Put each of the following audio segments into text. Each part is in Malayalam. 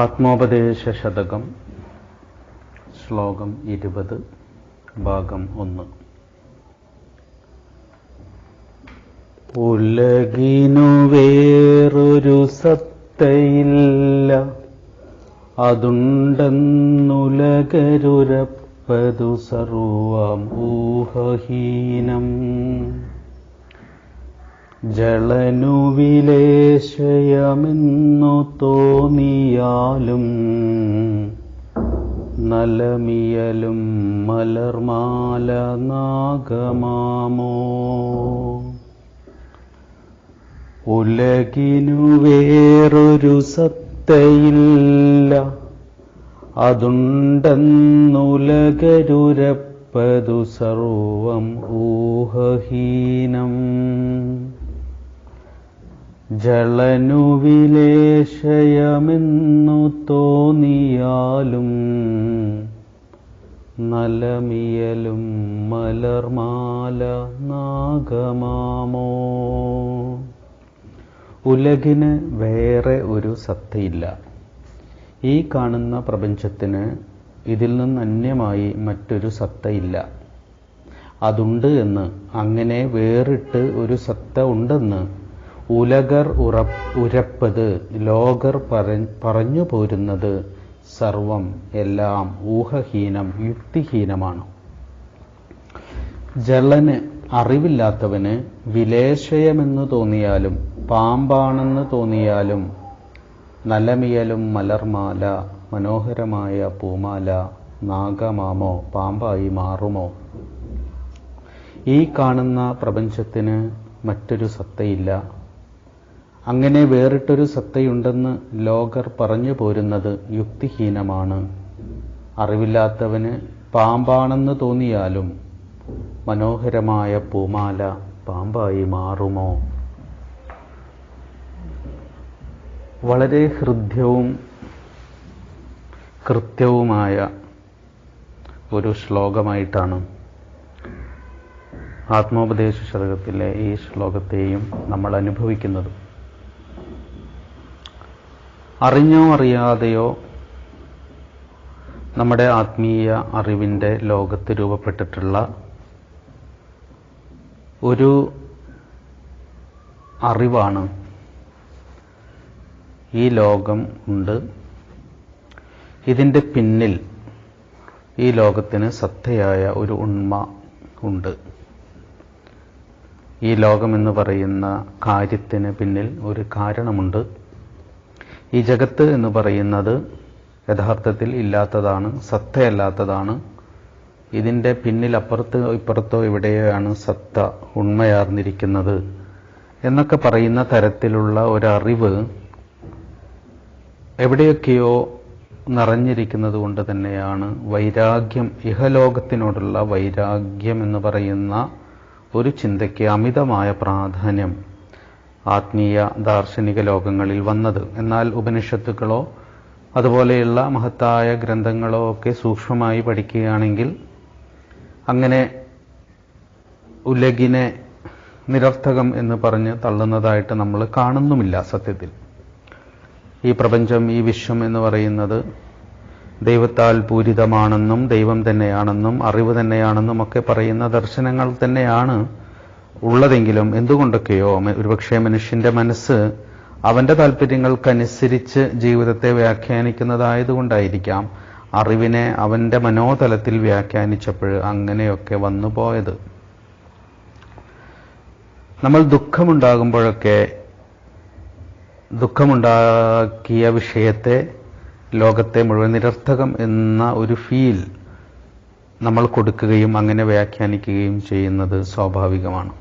ആത്മോപദേശ ശതകം ശ്ലോകം ഇരുപത് ഭാഗം ഒന്ന്. ഉലകിനു വേറൊരു സത്തയില്ല അതുണ്ടെന്നുലകരുരപ്പതു സർവം ഊഹഹീനം ജളനുവിലേശയമെന്നു തോന്നിയാലും നലമിയലും മലർമാല നാഗമാമോ? ഉലകിനു വേറൊരു സത്തയില്ല. അതുണ്ടെന്നുലകരുരപ്പതു സർവം ഊഹഹീനം. ജളനുവിലേശയമെന്നു തോന്നിയാലും നലമിയലും മലർമാല നാഗമാമോ? ഉലകിന് വേറെ ഒരു സത്തയില്ല. ഈ കാണുന്ന പ്രപഞ്ചത്തിന് ഇതിൽ നിന്ന് അന്യമായി മറ്റൊരു സത്തയില്ല. അതുണ്ട് എന്ന് അങ്ങനെ വേറിട്ട് ഒരു സത്ത ഉണ്ടെന്ന് ഉലകർ ഉറപ്പ് ഉരപ്പത് ലോകർ പറഞ്ഞു പോരുന്നത് സർവം എല്ലാം ഊഹഹീനം യുക്തിഹീനമാണ്. ജളന് അറിവില്ലാത്തവന് വിലേശയമെന്ന് തോന്നിയാലും പാമ്പാണെന്ന് തോന്നിയാലും നലമിയലും മലർമാല മനോഹരമായ പൂമാല നാഗമാമോ പാമ്പായി മാറുമോ? ഈ കാണുന്ന പ്രപഞ്ചത്തിന് മറ്റൊരു സത്തയില്ല. അങ്ങനെ വേറിട്ടൊരു സത്തയുണ്ടെന്ന് ലോകർ പറഞ്ഞു പോരുന്നത് യുക്തിഹീനമാണ്. അറിവില്ലാത്തവന് പാമ്പാണെന്ന് തോന്നിയാലും മനോഹരമായ പൂമാല പാമ്പായി മാറുമോ? വളരെ ഹൃദ്യവും കൃത്യവുമായ ഒരു ശ്ലോകമായിട്ടാണ് ആത്മോപദേശ ശതകത്തിലെ ഈ ശ്ലോകത്തെയും നമ്മൾ അനുഭവിക്കുന്നത്. അറിഞ്ഞോ അറിയാതെയോ നമ്മുടെ ആത്മീയ അറിവിന്റെ ലോകത്ത് രൂപപ്പെട്ടിട്ടുള്ള ഒരു അറിവാണ് ഈ ലോകം ഉണ്ട്. ഇതിന്റെ പിന്നിൽ ഈ ലോകത്തിന് സത്തയായ ഒരു ഉണ്മ ഉണ്ട്. ഈ ലോകമെന്ന് പറയുന്ന കാര്യത്തിന് പിന്നിൽ ഒരു കാരണമുണ്ട്. ഈ ജഗത്ത് എന്ന് പറയുന്നത് യഥാർത്ഥത്തിൽ ഇല്ലാത്തതാണ് സത്തയല്ലാത്തതാണ്. ഇതിന്റെ പിന്നിൽ അപ്പുറത്ത് ഇപ്പുറത്തോ എവിടെയാണ് സത്ത ഉണ്മയാർന്നിരിക്കുന്നത് എന്നൊക്കെ പറയുന്ന തരത്തിലുള്ള ഒരറിവ് എവിടെയൊക്കെയോ നിറഞ്ഞിരിക്കുന്നത് കൊണ്ട് തന്നെയാണ് വൈരാഗ്യം ഇഹലോകത്തിനോടുള്ള വൈരാഗ്യം എന്ന് പറയുന്ന ഒരു ചിന്തയ്ക്ക് അമിതമായ പ്രാധാന്യം. ആത്മീയ ദാർശനിക ലോകങ്ങളിൽ വന്നത്. എന്നാൽ ഉപനിഷത്തുക്കളോ അതുപോലെയുള്ള മഹത്തായ ഗ്രന്ഥങ്ങളോ ഒക്കെ സൂക്ഷ്മമായി പഠിക്കുകയാണെങ്കിൽ അങ്ങനെ ഉലഗിനെ നിരർത്ഥകം എന്ന് പറഞ്ഞ് തള്ളുന്നതായിട്ട് നമ്മൾ കാണുന്നുമില്ല സത്യത്തിൽ. ഈ പ്രപഞ്ചം ഈ വിശ്വം എന്ന് പറയുന്നത് ദൈവത്താൽ പൂരിതമാണെന്നും ദൈവം തന്നെയാണെന്നും അറിവ് തന്നെയാണെന്നും ഒക്കെ പറയുന്ന ദർശനങ്ങൾ തന്നെയാണ് ഉള്ളതെങ്കിലും എന്തുകൊണ്ടൊക്കെയോ ഒരുപക്ഷെ മനുഷ്യന്റെ മനസ്സ് അവന്റെ താല്പര്യങ്ങൾക്കനുസരിച്ച് ജീവിതത്തെ വ്യാഖ്യാനിക്കുന്നതായതുകൊണ്ടായിരിക്കാം അറിവിനെ അവന്റെ മനോതലത്തിൽ വ്യാഖ്യാനിച്ചപ്പോൾ അങ്ങനെയൊക്കെ വന്നുപോയത്. നമ്മൾ ദുഃഖമുണ്ടാകുമ്പോഴൊക്കെ ദുഃഖമുണ്ടാക്കിയ വിഷയത്തെ ലോകത്തെ മുഴുവൻ നിരർത്ഥകം എന്ന ഒരു ഫീൽ നമ്മൾ കൊടുക്കുകയും അങ്ങനെ വ്യാഖ്യാനിക്കുകയും ചെയ്യുന്നത് സ്വാഭാവികമാണ്.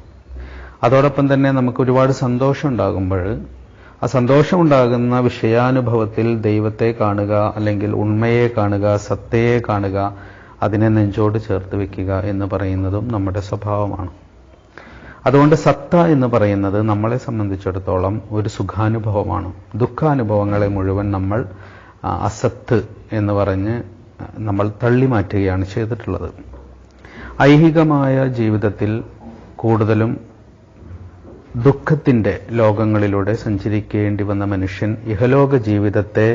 അതോടൊപ്പം തന്നെ നമുക്ക് ഒരുപാട് സന്തോഷം ഉണ്ടാകുമ്പോൾ ആ സന്തോഷമുണ്ടാകുന്ന വിഷയാനുഭവത്തിൽ ദൈവത്തെ കാണുക അല്ലെങ്കിൽ ഉണ്മയെ കാണുക സത്തയെ കാണുക അതിനെ നെഞ്ചോട് ചേർത്ത് വെക്കുക എന്ന് പറയുന്നതും നമ്മുടെ സ്വഭാവമാണ്. അതുകൊണ്ട് സത്ത എന്ന് പറയുന്നത് നമ്മളെ സംബന്ധിച്ചിടത്തോളം ഒരു സുഖാനുഭവമാണ്. ദുഃഖാനുഭവങ്ങളെ മുഴുവൻ നമ്മൾ അസത്ത് എന്ന് പറഞ്ഞ് നമ്മൾ തള്ളി മാറ്റുകയാണ് ചെയ്തിട്ടുള്ളത്. ഐഹികമായ ജീവിതത്തിൽ കൂടുതലും ദുഃഖത്തിന്റെ ലോകങ്ങളിലൂടെ സഞ്ചരിക്കേണ്ടി വന്ന മനുഷ്യൻ ഇഹലോക ജീവിതത്തെ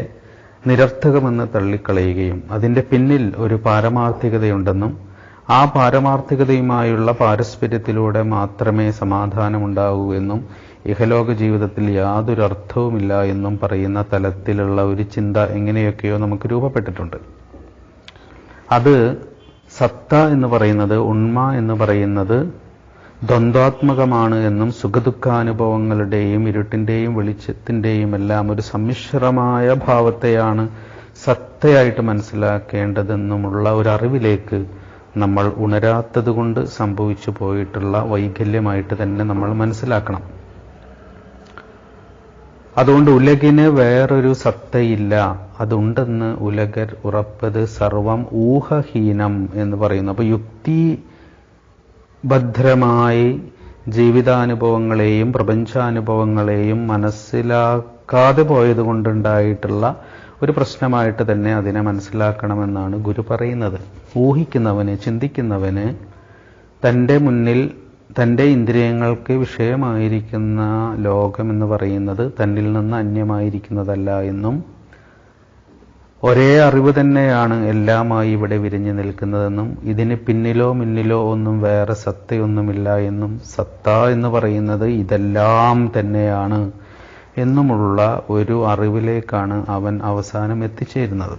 നിരർത്ഥകമെന്ന് തള്ളിക്കളയുകയും അതിന്റെ പിന്നിൽ ഒരു പാരമാർത്ഥികതയുണ്ടെന്നും ആ പാരമാർത്ഥികതയുമായുള്ള പാരസ്പര്യത്തിലൂടെ മാത്രമേ സമാധാനമുണ്ടാകൂ എന്നും ഇഹലോക ജീവിതത്തിൽ യാതൊരു അർത്ഥവുമില്ല എന്നും പറയുന്ന തലത്തിലുള്ള ഒരു ചിന്ത എങ്ങനെയൊക്കെയോ നമുക്ക് രൂപപ്പെട്ടിട്ടുണ്ട്. അത് സത്ത എന്ന് പറയുന്നത് ഉണ്മ എന്ന് പറയുന്നത് ദ്വന്ദ്വാത്മകമാണ് എന്നും സുഖദുഃഖാനുഭവങ്ങളുടെയും ഇരുട്ടിന്റെയും വെളിച്ചത്തിന്റെയും എല്ലാം ഒരു സമ്മിശ്രമായ ഭാവത്തെയാണ് സത്തയായിട്ട് മനസ്സിലാക്കേണ്ടതെന്നുമുള്ള ഒരു അറിവിലേക്ക് നമ്മൾ ഉണരാത്തതുകൊണ്ട് സംഭവിച്ചു പോയിട്ടുള്ള വൈകല്യമായിട്ട് തന്നെ നമ്മൾ മനസ്സിലാക്കണം. അതുകൊണ്ട് ഉലകിന് വേറൊരു സത്തയില്ല. അതുണ്ടെന്ന് ഉലകർ ഉറപ്പത് സർവം ഊഹഹീനം എന്ന് പറയുന്നു. അപ്പൊ യുക്തി ഭദ്രമായി ജീവിതാനുഭവങ്ങളെയും പ്രപഞ്ചാനുഭവങ്ങളെയും മനസ്സിലാക്കാതെ പോയത് കൊണ്ടുണ്ടായിട്ടുള്ള ഒരു പ്രശ്നമായിട്ട് തന്നെ അതിനെ മനസ്സിലാക്കണമെന്നാണ് ഗുരു പറയുന്നത്. ഊഹിക്കുന്നവന് ചിന്തിക്കുന്നവന് തന്റെ മുന്നിൽ തന്റെ ഇന്ദ്രിയങ്ങൾക്ക് വിഷയമായിരിക്കുന്ന ലോകമെന്ന് പറയുന്നത് തന്നിൽ നിന്ന് അന്യമായിരിക്കുന്നതല്ല എന്നും ഒരേ അറിവ് തന്നെയാണ് എല്ലാമായി ഇവിടെ വിരിഞ്ഞു നിൽക്കുന്നതെന്നും ഇതിന് പിന്നിലോ മുന്നിലോ ഒന്നും വേറെ സത്തയൊന്നുമില്ല എന്നും സത്ത എന്ന് പറയുന്നത് ഇതെല്ലാം തന്നെയാണ് എന്നുമുള്ള ഒരു അറിവിലേക്കാണ് അവൻ അവസാനം എത്തിച്ചേരുന്നത്.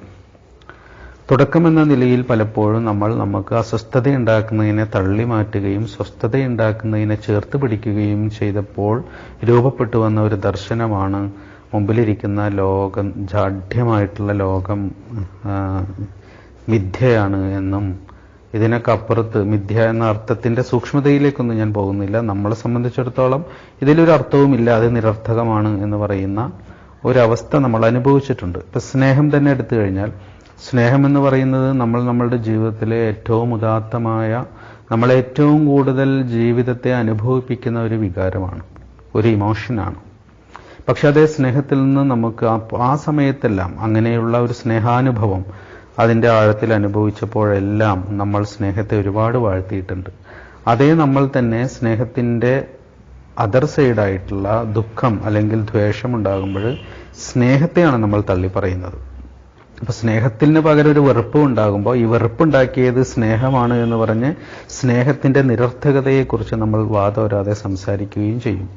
തുടക്കമെന്ന നിലയിൽ പലപ്പോഴും നമ്മൾ നമുക്ക് അസ്വസ്ഥത ഉണ്ടാക്കുന്നതിനെ തള്ളി മാറ്റുകയും സ്വസ്ഥതയുണ്ടാക്കുന്നതിനെ ചേർത്ത് പിടിക്കുകയും ചെയ്തപ്പോൾ രൂപപ്പെട്ടു വന്ന ഒരു ദർശനമാണ് മുമ്പിലിരിക്കുന്ന ലോകം ജാഠ്യമായിട്ടുള്ള ലോകം മിഥ്യയാണ് എന്നും ഇതിനൊക്കെ അപ്പുറത്ത് മിഥ്യ എന്ന അർത്ഥത്തിന്റെ സൂക്ഷ്മതയിലേക്കൊന്നും ഞാൻ പോകുന്നില്ല. നമ്മളെ സംബന്ധിച്ചിടത്തോളം ഇതിലൊരു അർത്ഥവുമില്ല അത് നിരർത്ഥകമാണ് എന്ന് പറയുന്ന ഒരവസ്ഥ നമ്മൾ അനുഭവിച്ചിട്ടുണ്ട്. ഇപ്പൊ സ്നേഹം തന്നെ എടുത്തു കഴിഞ്ഞാൽ സ്നേഹം എന്ന് പറയുന്നത് നമ്മൾ നമ്മളുടെ ജീവിതത്തിലെ ഏറ്റവും ഉദാത്തമായ നമ്മളെ ഏറ്റവും കൂടുതൽ ജീവിതത്തെ അനുഭവിപ്പിക്കുന്ന ഒരു വികാരമാണ് ഒരു ഇമോഷനാണ് പക്ഷെ അതേ സ്നേഹത്തിൽ നിന്ന് നമുക്ക് ആ- സമയത്തെല്ലാം അങ്ങനെയുള്ള ഒരു സ്നേഹാനുഭവം അതിന്റെ ആഴത്തിൽ അനുഭവിച്ചപ്പോഴെല്ലാം നമ്മൾ സ്നേഹത്തെ ഒരുപാട് വാഴ്ത്തിയിട്ടുണ്ട്. അതേ നമ്മൾ തന്നെ സ്നേഹത്തിന്റെ അതർ സൈഡായിട്ടുള്ള ദുഃഖം അല്ലെങ്കിൽ ദ്വേഷം ഉണ്ടാകുമ്പോൾ സ്നേഹത്തെയാണ് നമ്മൾ തള്ളി പറയുന്നത്. അപ്പൊ സ്നേഹത്തിന് പകരം ഒരു വെറുപ്പ് ഉണ്ടാകുമ്പോൾ ഈ വെറുപ്പുണ്ടാക്കിയത് സ്നേഹമാണ് എന്ന് പറഞ്ഞ് സ്നേഹത്തിന്റെ നിരർത്ഥകതയെക്കുറിച്ച് നമ്മൾ വാദോരാതെ സംസാരിക്കുകയും ചെയ്യും.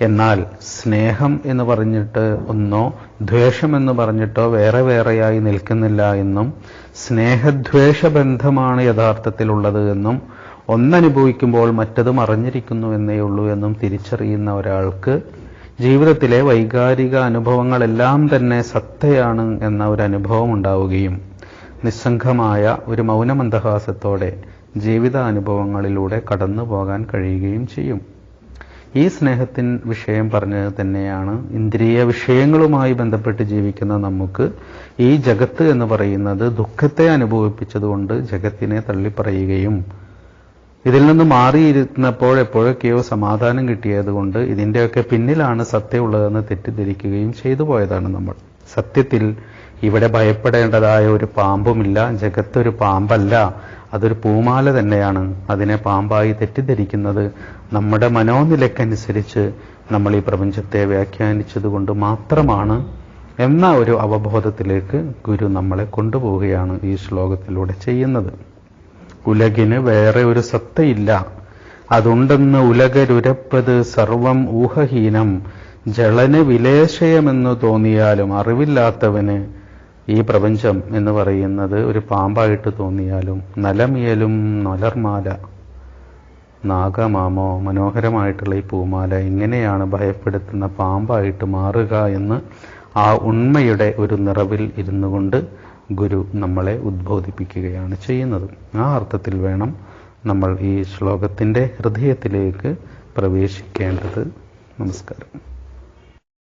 എന്നാൽ സ്നേഹം എന്ന് പറഞ്ഞിട്ട് ഒന്നോ ദ്വേഷം എന്ന് പറഞ്ഞിട്ടോ വേറെ വേറെയായി നിൽക്കുന്നില്ല എന്നും സ്നേഹദ്വേഷ ബന്ധമാണ് യഥാർത്ഥത്തിലുള്ളത് എന്നും ഒന്നനുഭവിക്കുമ്പോൾ മറ്റത് മറഞ്ഞിരിക്കുന്നു എന്നേ ഉള്ളൂ എന്നും തിരിച്ചറിയുന്ന ഒരാൾക്ക് ജീവിതത്തിലെ വൈകാരിക അനുഭവങ്ങളെല്ലാം തന്നെ സത്തയാണ് എന്ന ഒരു അനുഭവം ഉണ്ടാവുകയും നിസ്സംഗമായ ഒരു മൗനമന്ദഹാസത്തോടെ ജീവിതാനുഭവങ്ങളിലൂടെ കടന്നു പോകാൻ കഴിയുകയും ചെയ്യും. ഈ സ്നേഹത്തിൻ വിഷയം പറഞ്ഞത് തന്നെയാണ്. ഇന്ദ്രിയ വിഷയങ്ങളുമായി ബന്ധപ്പെട്ട് ജീവിക്കുന്ന നമുക്ക് ഈ ജഗത്ത് എന്ന് പറയുന്നത് ദുഃഖത്തെ അനുഭവിപ്പിച്ചതുകൊണ്ട് ജഗത്തിനെ തള്ളിപ്പറയുകയും ഇതിൽ നിന്ന് മാറിയിരുന്നപ്പോൾ എപ്പോഴൊക്കെയോ സമാധാനം കിട്ടിയതുകൊണ്ട് ഇതിന്റെയൊക്കെ പിന്നിലാണ് സത്യമുള്ളതെന്ന് തെറ്റിദ്ധരിക്കുകയും ചെയ്തു പോയതാണ് നമ്മൾ. സത്യത്തിൽ ഇവിടെ ഭയപ്പെടേണ്ടതായ ഒരു പാമ്പുമില്ല. ജഗത്തൊരു പാമ്പല്ല. അതൊരു പൂമാല തന്നെയാണ്. അതിനെ പാമ്പായി തെറ്റിദ്ധരിക്കുന്നത് നമ്മുടെ മനോനിലക്കനുസരിച്ച് നമ്മൾ ഈ പ്രപഞ്ചത്തെ വ്യാഖ്യാനിച്ചതുകൊണ്ട് മാത്രമാണ് എന്ന ഒരു അവബോധത്തിലേക്ക് ഗുരു നമ്മളെ കൊണ്ടുപോവുകയാണ് ഈ ശ്ലോകത്തിലൂടെ ചെയ്യുന്നത്. ഉലകിന് വേറെ ഒരു സത്തയില്ല. അതുണ്ടെന്ന് ഉലകരുരപ്പത് സർവം ഊഹഹീനം. ജളന് വിലേശയമെന്ന് തോന്നിയാലും അറിവില്ലാത്തവന് ഈ പ്രപഞ്ചം എന്ന് പറയുന്നത് ഒരു പാമ്പായിട്ട് തോന്നിയാലും നലമിയലും നലർമാല. നാഗമാമോ മനോഹരമായിട്ടുള്ള ഈ പൂമാല എങ്ങനെയാണ് ഭയപ്പെടുത്തുന്ന പാമ്പായിട്ട് മാറുക എന്ന് ആ ഉണ്മയുടെ ഒരു നിറവിൽ ഇരുന്നു കൊണ്ട് ഗുരു നമ്മളെ ഉദ്ബോധിപ്പിക്കുകയാണ് ചെയ്യുന്നത്. ആ അർത്ഥത്തിൽ വേണം നമ്മൾ ഈ ശ്ലോകത്തിന്റെ ഹൃദയത്തിലേക്ക് പ്രവേശിക്കേണ്ടത്. നമസ്കാരം.